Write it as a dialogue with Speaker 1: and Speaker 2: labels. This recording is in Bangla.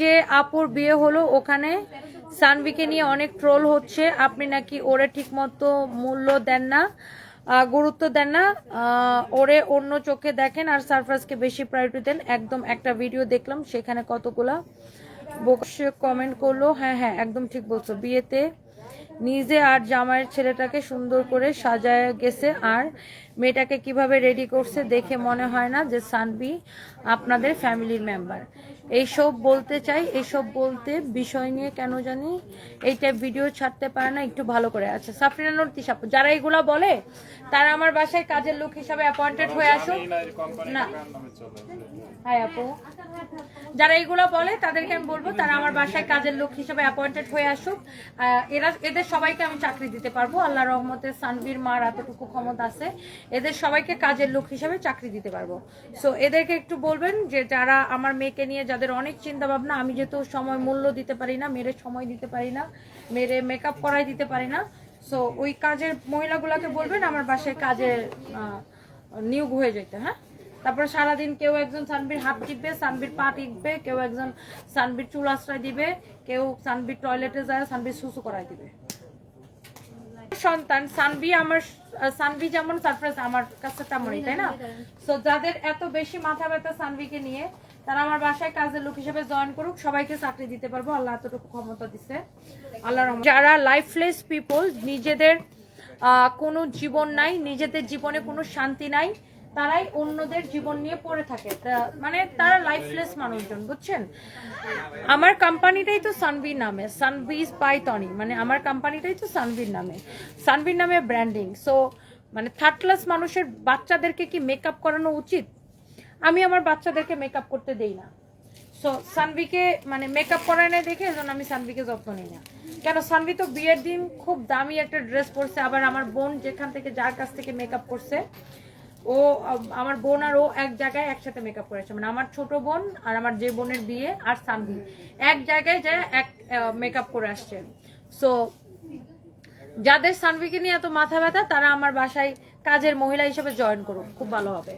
Speaker 1: যে আপুর বিয়ে হলো, ওখানে সানভিকে নিয়ে অনেক ট্রোল হচ্ছে। আপনি নাকি ওরে ঠিক মতো মূল্য দেন না গুরুত্ব দেন না ওরে অন্য চোখে দেখেন আর সারফরাজকে বেশি প্রায়োরিটি দেন। একদম একটা ভিডিও দেখলাম, সেখানে কতগুলা বসে কমেন্ট করল। হ্যাঁ হ্যাঁ একদম ঠিক বলছো। বিয়েতে নিজে আর জামাইয়ের ছেলেটাকে সুন্দর করে সাজায় গেছে। আর মেয়েটাকে কীভাবে রেডি করছে দেখে মনে হয় না যে সানবি আপনাদের ফ্যামিলির মেম্বার এইসব বলতে চাই, এইসব বলতে বিষয় নিয়ে কেন জানি এইটা ভিডিও ছাড়তে পারে না, একটু ভালো করে আচ্ছা সাফরিনা নুর তিশাপু যারা এগুলা বলে, তারা আমার বাসায় কাজের লোক হিসাবে অ্যাপয়েন্টেড হয়ে আসুক। না। হ্যাঁ আপু। যারা এগুলো বলে, তাদেরকে আমি বলব, তারা আমার বাসায় কাজের লোক হিসেবে অ্যাপয়েন্টেড হয়ে আসুক। এরা, এদের সবাইকে আমি চাকরি দিতে পারব। আল্লাহ রহমতে সানভীর মার এতটুকু ক্ষমতা আছে এদের সবাইকে কাজের লোক হিসেবে চাকরি দিতে পারব। সো এদেরকে একটু বলবেন যে, যারা আমার মেয়েকে নিয়ে যাদের অনেক চিন্তা ভাবনা আমি যেহেতু সময় মূল্য দিতে পারি না মেরে সময় দিতে পারি না মেরে মেকআপ করাই দিতে পারি না সো ওই কাজের মহিলাগুলোকে বলবেন, আমার বাসায় কাজে নিয়োগ হয়ে যেতে হ্যাঁ? তারপরে সারাদিন কেউ একজন সানবির হাত টিপবে, সানবির পা টিপবে, কেউ একজন সানবির চুল আশ্রয় দিবে, কেউ সানবির টয়লেটে যায়, সানবির সুসু করাই দিবে। সন্তান সানবি আমার সানবি যেমন সারপ্রাইজ আমার কাছে তেমনই, তাই না? সো যাদের এত বেশি মাথা ব্যথা সানবিকে নিয়ে, তারা আমার বাসায় কাজের লোক হিসেবে জয়েন করুক, সবাইকে চাকরি দিতে পারব। আল্লাহ এতটুকু ক্ষমতা দিছে। আল্লাহ যারা লাইফলেস পিপল নিজেদের কোনো জীবন নাই, নিজেদের জীবনে কোনো শান্তি নাই তারাই অন্যদের জীবন নিয়ে পড়ে থাকে। মানে তারা লাইফলেস মানুষজন, বুঝছেন? আমার কোম্পানিটাই তো সানভি নামে সানভিজ বাই টনি মানে আমার কোম্পানিটাই তো সানভির নামে। সানভির নামে ব্র্যান্ডিং সো মানে থার্ড ক্লাস মানুষের বাচ্চাদেরকে কি মেকআপ করানো উচিত? আমি আমার বাচ্চাদেরকে মেকআপ করতে দেই না। সো সানভিকে মানে মেকআপ করায় না দেখে এজন্য আমি সানভিকে যত্ন নিই না। কেন সানভি তো বিয়ের দিন খুব দামি একটা ড্রেস পরছে, আবার আমার বোন যেখান থেকে, যার কাছ থেকে মেকআপ করছে ও, আমার বোন আর ও এক জায়গায় একসাথে মেকআপ করেছে। মানে আমার ছোট বোন আর আমার যে বোনের বিয়ে আর সানভি। এক জায়গায় যায় এক মেকআপ করে আসছে। সো যাদের সানভিকে নিয়ে এত মাথা ব্যথা, তারা আমার বাসায় কাজের মহিলা হিসেবে জয়েন করুন। খুব ভালো হবে।